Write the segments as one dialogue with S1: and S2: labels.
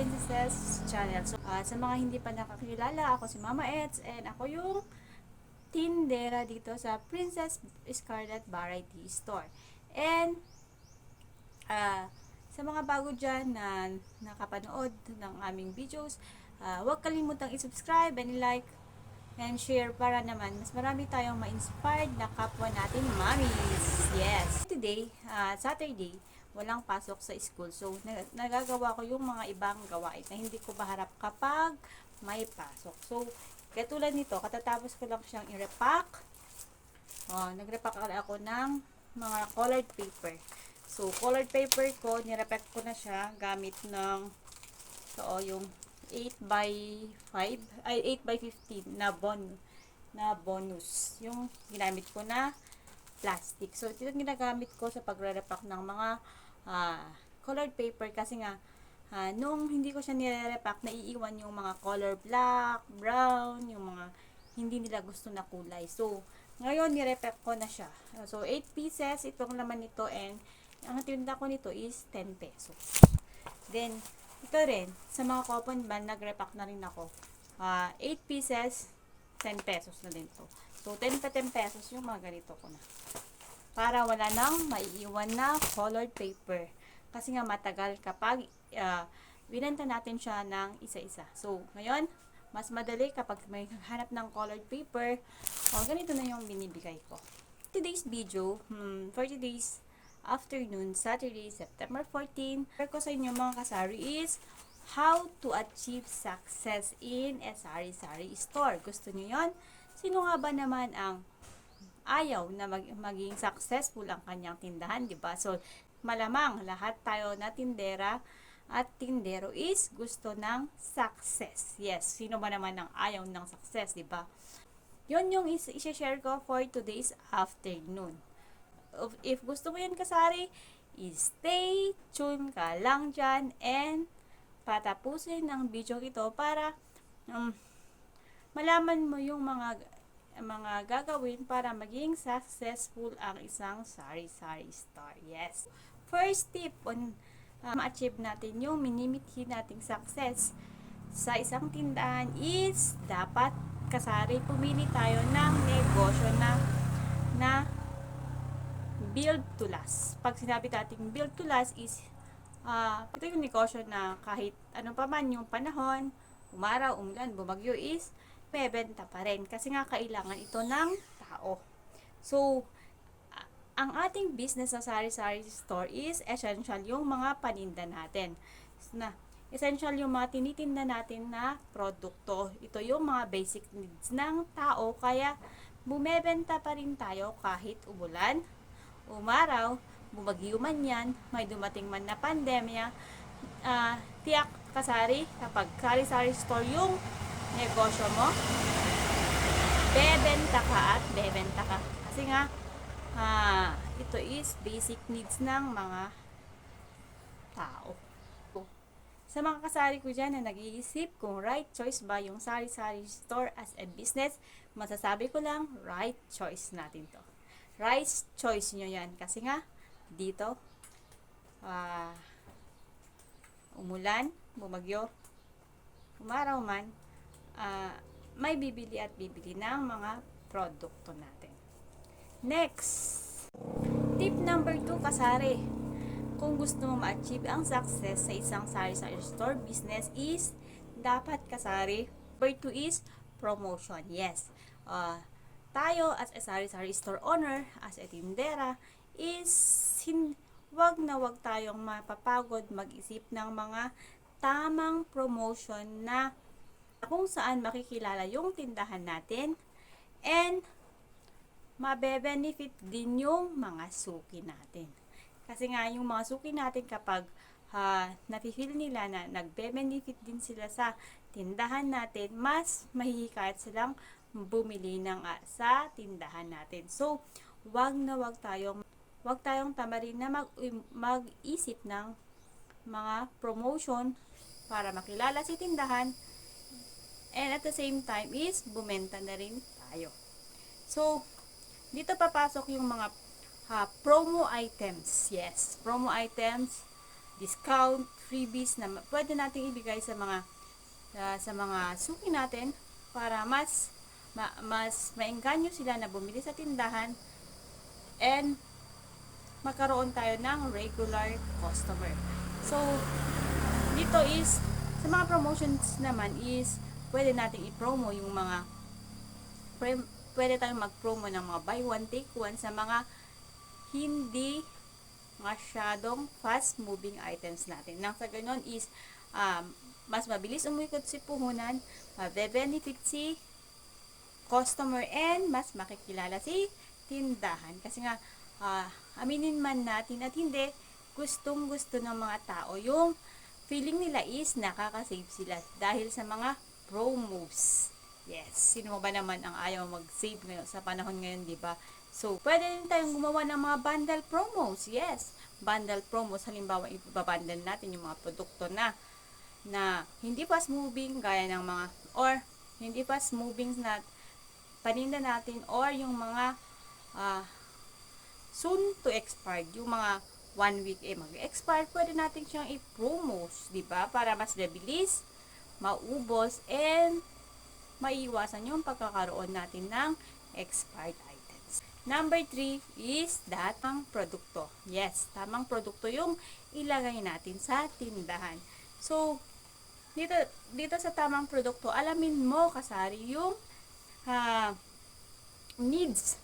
S1: Princesses Channel. So, ah, sa mga hindi pa nakakilala, ako si Mama Eds and ako yung tindera dito sa Princess Scarlet Variety Store. And ah, sa mga bago dyan na nakapanood ng aming videos, ah, huwag kalimutang i-subscribe and like and share para naman mas marami tayong ma-inspired na kapwa natin mommies. Yes. Today, ah, Saturday, walang pasok sa school. So, nag- nagagawa ko yung mga ibang gawain na hindi ko maharap kapag may pasok. So, katulad nito, katatapos ko lang siyang i-repack. Oh, nag-repack ako ng mga colored paper. So, colored paper ko, nirepack ko na siya gamit ng so, oh, yung 8 by 5 ay 8 by 15 na bon na bonus. Yung ginamit ko na plastic. So, ito ginagamit ko sa pagre-repack ng mga ah, colored paper kasi nga ah, nung hindi ko siya nire-repack, naiiwan yung mga color black, brown, yung mga hindi nila gusto na kulay. So, ngayon, nirepack ko na siya. So, 8 pieces, itong laman nito and ang tinda ko nito is 10 pesos. Then, ito rin, sa mga coupon band, nag-repack na rin ako. Ah, 8 pieces, 10 pesos na din to. So, 10 pa 10 pesos yung mga ganito ko na. Para wala nang maiiwan na colored paper. Kasi nga matagal kapag ah, binenta natin siya ng isa-isa. So, ngayon, mas madali kapag may hanap ng colored paper, o ganito na yung binibigay ko. Today's video, hmm, for today's afternoon, Saturday, September 14, share ko sa inyo mga kasari is how to achieve success in a sari-sari store. Gusto niyo yon? Sino nga ba naman ang ayaw na mag- maging successful ang kanyang tindahan, di ba? So, malamang lahat tayo na tindera at tindero is gusto ng success. Yes, sino ba naman ang ayaw ng success, di ba? Yun yung is- isi-share ko for today's afternoon. If gusto mo yun kasari, stay tuned ka lang dyan and patapusin ang video ito para um, malaman mo yung mga mga gagawin para maging successful ang isang sari-sari store. Yes. First tip on uh, ma-achieve natin yung minimithi nating success sa isang tindahan is dapat kasari pumili tayo ng negosyo na na build to last. Pag sinabi nating build to last is ah ito yung negosyo na kahit ano pa man yung panahon, umaraw, umulan, bumagyo is bebenta pa rin kasi nga kailangan ito ng tao. So, ang ating business na sari-sari store is essential yung mga paninda natin. Na, essential yung mga tinitinda natin na produkto. Ito yung mga basic needs ng tao kaya bumebenta pa rin tayo kahit umulan, umaraw, bumagyo man yan, may dumating man na pandemya, ah, tiyak kasari kapag sari-sari store yung negosyo mo, bebenta ka at bebenta ka. Kasi nga, ah, ito is basic needs ng mga tao. Sa mga kasari ko dyan na nag-iisip kung right choice ba yung sari-sari store as a business, masasabi ko lang, right choice natin to. Right choice nyo yan. Kasi nga, dito, ah, umulan, bumagyo, umaraw man, ah, may bibili at bibili ng mga produkto natin. Next, tip number 2 kasari. Kung gusto mo ma-achieve ang success sa isang sari-sari store business is dapat kasari. Number 2 is promotion. Yes. Ah, tayo as a sari-sari store owner, as a tindera, is hin wag na wag tayong mapapagod mag-isip ng mga tamang promotion na kung saan makikilala yung tindahan natin and mabe-benefit din yung mga suki natin. Kasi nga yung mga suki natin kapag ha, nafe-feel nila na nagbe-benefit din sila sa tindahan natin, mas mahihikayat silang bumili ng ah, sa tindahan natin. So, wag na wag tayong wag tayong tamarin na mag, mag-isip ng mga promotion para makilala si tindahan and at the same time is bumenta na rin tayo. So, dito papasok yung mga ha, promo items. Yes, promo items. discount, freebies na pwede nating ibigay sa mga ah, sa mga suki natin para mas ma- mas maengganyo sila na bumili sa tindahan and magkaroon tayo ng regular customer. So, dito is, sa mga promotions naman is, pwede nating i-promo yung mga, pre- pwede tayong mag-promo ng mga buy one, take one sa mga hindi masyadong fast-moving items natin. Nang sa ganun is, um, mas mabilis umikot si puhunan, mabe-benefit si customer and mas makikilala si tindahan. Kasi nga, ah, aminin man natin at hindi, gustong gusto ng mga tao yung feeling nila is nakaka-save sila dahil sa mga promos. Yes, sino ba naman ang ayaw mag-save ngayon sa panahon ngayon, di ba? So, pwede rin tayong gumawa ng mga bundle promos. Yes, bundle promos. Halimbawa, ibabundle natin yung mga produkto na na hindi fast moving gaya ng mga or hindi fast moving na paninda natin or yung mga ah, soon to expire yung mga one week eh mag-expire pwede natin siyang i-promos di ba para mas mabilis maubos and maiwasan yung pagkakaroon natin ng expired items. Number 3 is datang produkto. Yes, tamang produkto yung ilagay natin sa tindahan. So, dito, dito sa tamang produkto, alamin mo kasari yung ah, needs.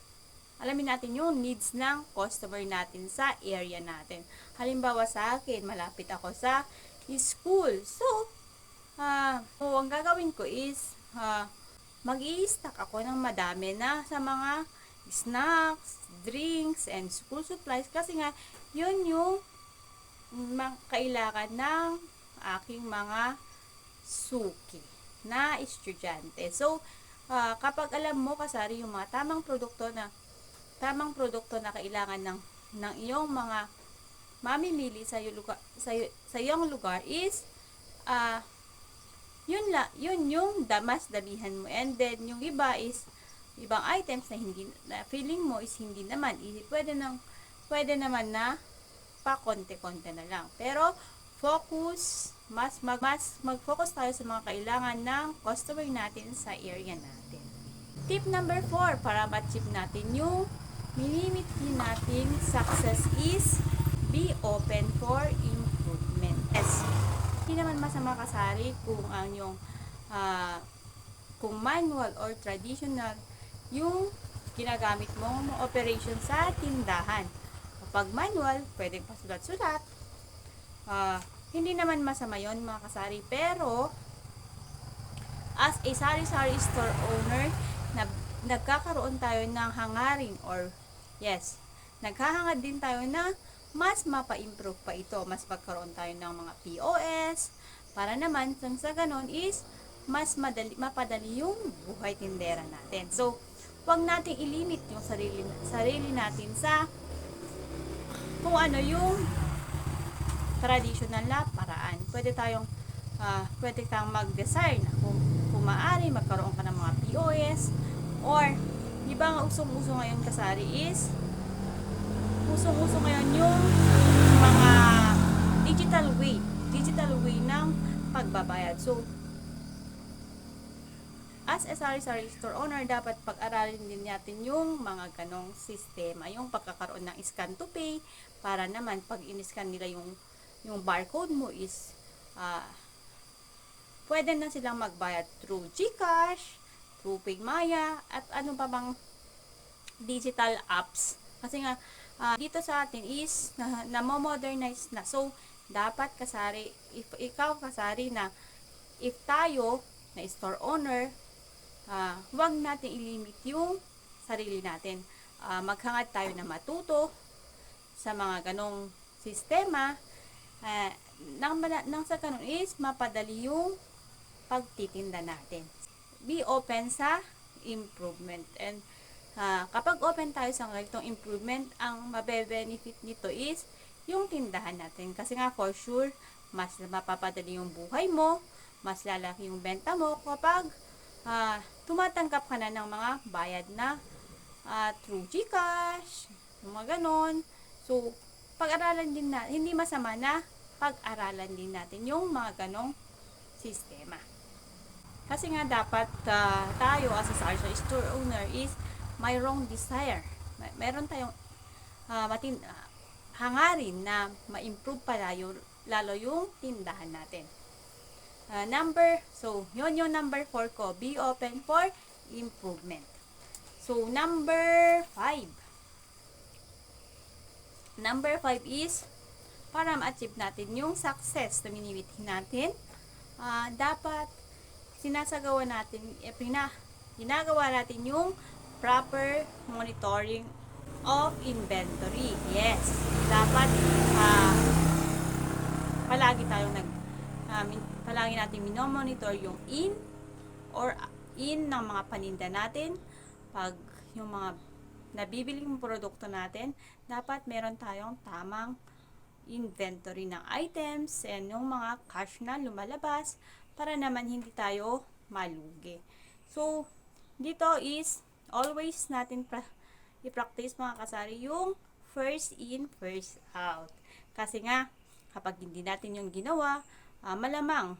S1: Alamin natin yung needs ng customer natin sa area natin. Halimbawa sa akin, malapit ako sa school. So, ah, so ang gagawin ko is ah, mag stock ako ng madami na sa mga snacks, drinks, and school supplies kasi nga yun yung kailangan ng aking mga suki na estudyante. So, ah, kapag alam mo kasari yung mga tamang produkto na tamang produkto na kailangan ng ng iyong mga mamimili sa iyong lugar sa, iyo- sa iyong lugar is ah yun la yun yung damas damihan mo. And then yung iba is ibang items na hindi na feeling mo is hindi naman. Pwede nang pwede naman na pa konti-konti na lang. Pero focus mas mag mas mag-focus tayo sa mga kailangan ng customer natin sa area natin. Tip number 4 para ma-achieve natin yung minimit nating success is be open for improvement. Yes hindi naman masama kasari kung ang yung ah, kung manual or traditional yung ginagamit mong operation sa tindahan. Kapag manual, pwedeng pasulat-sulat. Ah, hindi naman masama yon mga kasari. Pero, as a sari-sari store owner, na, nagkakaroon tayo ng hangarin or, yes, naghahangad din tayo na mas mapa-improve pa ito. Mas magkaroon tayo ng mga POS. Para naman, sang sa ganon is, mas madali, mapadali yung buhay tindera natin. So, wag nating ilimit yung sarili, sarili natin sa kung ano yung traditional na paraan. Pwede tayong ah, pwede tayong mag-design kung, kung maaari magkaroon ka ng mga POS or di ba ang usong-uso ngayon kasari is usong-uso ngayon yung mga digital way digital way ng pagbabayad so as a sari-sari store owner, dapat pag-aralin din natin yung mga ganong sistema, yung pagkakaroon ng scan to pay, para naman pag in-scan nila yung, yung barcode mo is, ah, pwede na silang magbayad through GCash, through Paymaya, at ano pa bang digital apps. Kasi nga, ah, dito sa atin is, na, na-modernize na. So, dapat kasari, if ikaw kasari na, if tayo, na store owner, ah, huwag natin ilimit yung sarili natin. Ah, maghangad tayo na matuto sa mga ganong sistema. Ah, nang, nang sa ganun is, mapadali yung pagtitinda natin. Be open sa improvement. And ah, kapag open tayo sa ganitong improvement, ang mabe-benefit nito is yung tindahan natin. Kasi nga for sure, mas mapapadali yung buhay mo, mas lalaki yung benta mo kapag ah, tumatanggap ka na ng mga bayad na ah, through GCash, yung mga ganon. So, pag-aralan din na, hindi masama na pag-aralan din natin yung mga ganong sistema. Kasi nga dapat ah, tayo as a Sarsa store owner is mayroong desire. May- Meron tayong ah, matin ah, hangarin na ma-improve pa lalo, lalo yung tindahan natin. Ah, number, so yun yung number 4 ko. Be open for improvement. So number 5. Number 5 is para ma-achieve natin yung success na miniwitin natin, ah, dapat sinasagawa natin, eh, pina, ginagawa natin yung proper monitoring of inventory. Yes, dapat ah, palagi tayong nag min- palagi natin minomonitor yung in or in ng mga paninda natin pag yung mga nabibiling produkto natin dapat meron tayong tamang inventory ng items and yung mga cash na lumalabas para naman hindi tayo malugi. So, dito is always natin pra- i-practice mga kasari yung first in, first out. Kasi nga, kapag hindi natin yung ginawa, ah, malamang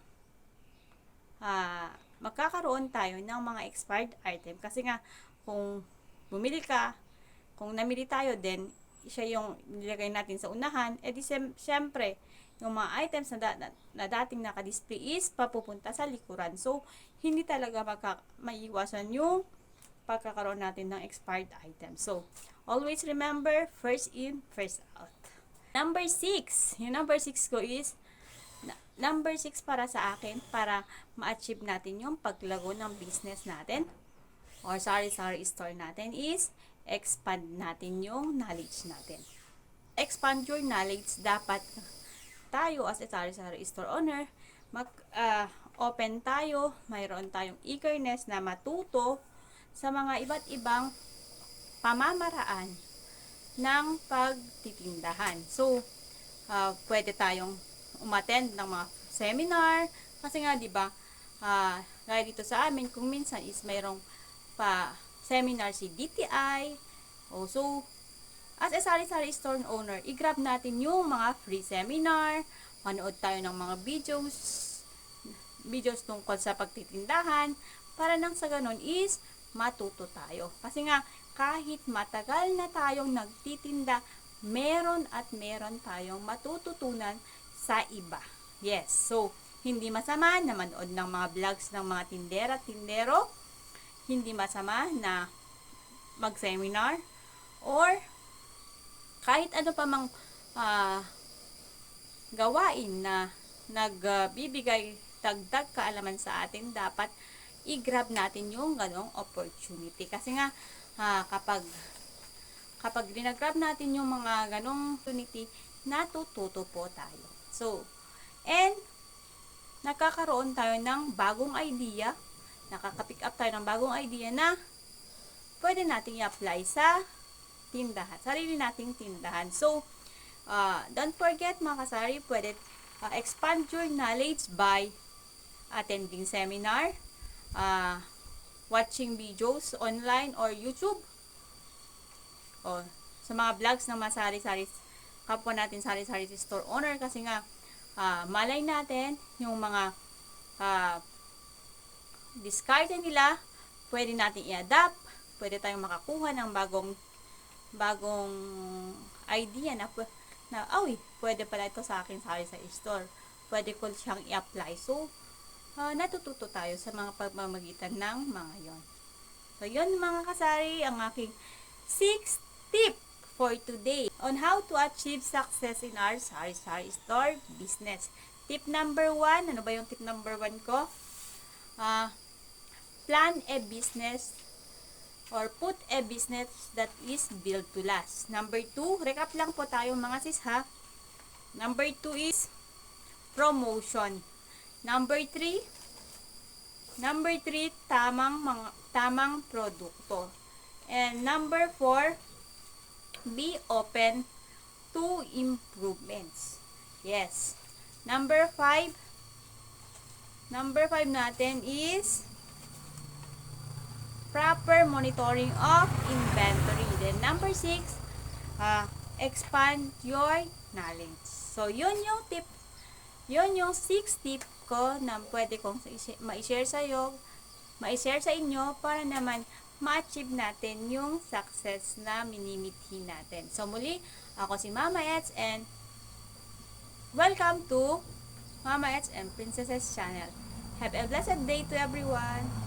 S1: ah, magkakaroon tayo ng mga expired item. Kasi nga, kung bumili ka, kung namili tayo, then siya yung nilagay natin sa unahan, edi sem- syempre, yung mga items na, da- na dating nakadisplay is papupunta sa likuran. So, hindi talaga magka- maiiwasan yung pagkakaroon natin ng expired items. So, always remember, first in, first out. Number 6. Yung number 6 ko is, number 6 para sa akin, para ma-achieve natin yung paglago ng business natin or sari-sari store natin is expand natin yung knowledge natin. Expand your knowledge, dapat tayo as a sari-sari store owner, mag ah, open tayo, mayroon tayong eagerness na matuto sa mga iba't ibang pamamaraan ng pagtitindahan. So, ah, pwede tayong umattend ng mga seminar kasi nga 'di ba ah gaya dito sa amin kung minsan is mayroong pa seminar si DTI o so as a sari-sari store owner i-grab natin yung mga free seminar manood tayo ng mga videos videos tungkol sa pagtitindahan para nang sa ganun is matuto tayo kasi nga kahit matagal na tayong nagtitinda meron at meron tayong matututunan sa iba. Yes, so hindi masama na manood ng mga vlogs ng mga tindera tindero. Hindi masama na mag-seminar or kahit ano pa mang ah, gawain na nagbibigay dagdag kaalaman sa atin, dapat i-grab natin yung ganong opportunity. Kasi nga, ah, kapag kapag dinagrab natin yung mga ganong opportunity, natututo po tayo. So, and nakakaroon tayo ng bagong idea, nakaka-pick up tayo ng bagong idea na pwede nating i-apply sa tindahan, sarili nating tindahan. So, uh, don't forget mga kasari, pwede uh, expand your knowledge by attending seminar, uh, watching videos online or YouTube, o sa mga vlogs ng mga sari-sari kapwa natin sari-sari store owner kasi nga ah, malay natin yung mga ah, discard nila pwede natin i-adapt pwede tayong makakuha ng bagong bagong idea na na awi pwede pala ito sa akin sari sa store. Pwede ko siyang i-apply. So ah, natututo tayo sa mga pagmamagitan ng mga yon so yun mga kasari ang aking 6 tip for today on how to achieve success in our sari-sari store business. Tip number one, ano ba yung tip number one ko? Ah, plan a business or put a business that is built to last. Number two, recap lang po tayo mga sis ha. Number two is promotion. Number three, number three, tamang mga tamang produkto. And number four, be open to improvements. Yes. Number five, number five natin is proper monitoring of inventory. Then number six, uh, expand your knowledge. So, yun yung tip Yun yung 6 tip ko na pwede kong ma-share sa'yo, ma-share sa inyo para naman ma-achieve natin yung success na minimithi natin. So muli, ako si Mama Eds and welcome to Mama Eds and Princesses channel. Have a blessed day to everyone!